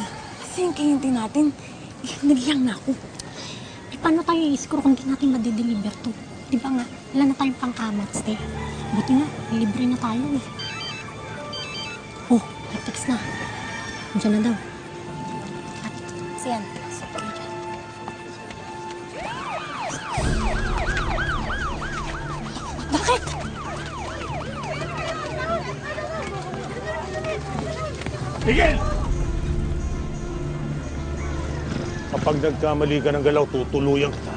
Kasi yung kayunti natin, eh, nagiyang na ako. Eh, paano tayo i-score kung hindi natin madideliver to? Di ba nga, wala na tayong pangkamat stay. Buti nga, libre na tayo eh. Oh, may text na. Diyan na daw. At, siyan. Sige dyan. Bakit? Tigil! Kapag nagkamali ka ng galaw, tutuluyan kita.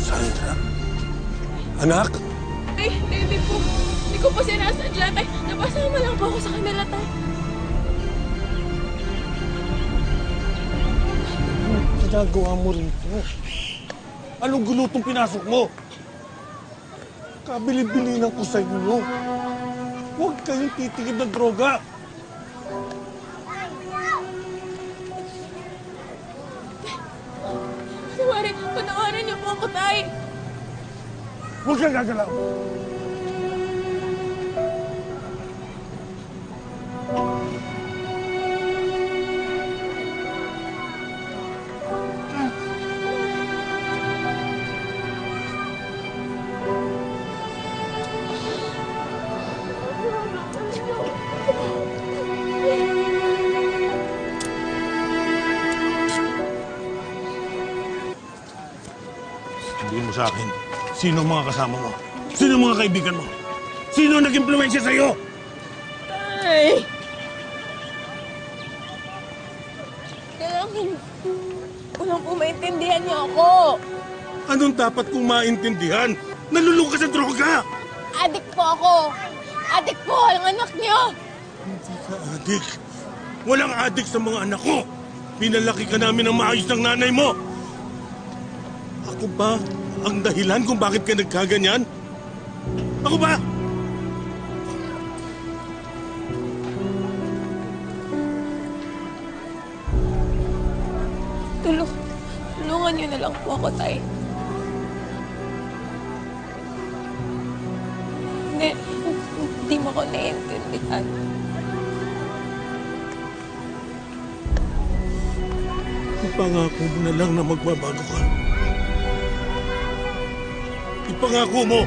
Sandra? Anak? Tay, tay, hindi po. Hindi ko po sinasadya, tay. Napasama lang po ako sa kanila, tay. Anong ginagawa mo rito? Anong gulutong pinasok mo? Kabili-bilinan ko sa inyo. Huwag kayong titigil ng droga. Patawarin, patawarin niyo po ako, tay. Huwag kang gagalaw. Sabihin mo sa akin, sino ang mga kasama mo? Sino ang mga kaibigan mo? Sino ang nag-impluensya sa'yo? Tay! Kailangan ko lang po maintindihan niyo ako. Anong dapat kong maintindihan? Nalulung ka sa droga! Adik po ako. Adik po ang anak niyo. Adik! Walang adik sa mga anak ko! Pinalaki ka namin ng maayos ng nanay mo! Ako ba ang dahilan kung bakit ka nagkaganyan? Ako ba? Tulong, tulungan niyo na lang po ako, tay. Hindi, hindi mo ko naiintindihan. Ipangako mo na lang na magbabago ka. Ipangako mo!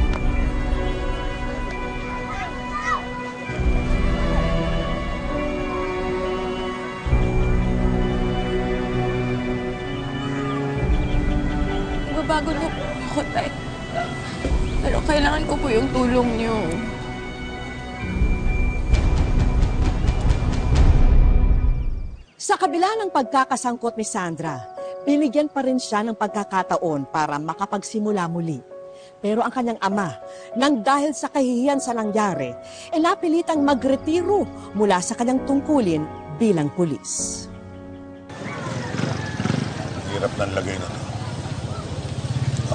Babago niyo po ako, tay. Pero kailangan ko po yung tulong niyo. Sa kabila ng pagkakasangkot ni Sandra, binigyan pa rin siya ng pagkakataon para makapagsimula muli. Pero ang kanyang ama, nang dahil sa kahihiyan sa nangyari, e napilitang magretiro mula sa kanyang tungkulin bilang pulis. Hirap ng lagay na to.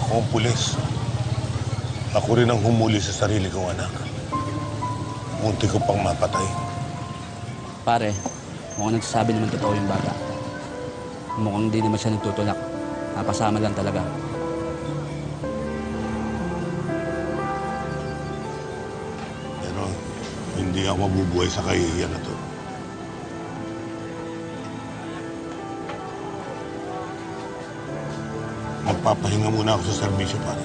Ako ang pulis. Ako rin ang humuli sa sarili kong anak. Munti ko pang mapatay. Pare, mukhang nagsasabi naman totoo yung bata. Mukhang hindi naman siya nagtutulak. Napasama lang talaga. Hindi ako mabubuhay sa kahihiyan na to. Magpapahinga muna ako sa serbisyo, pare.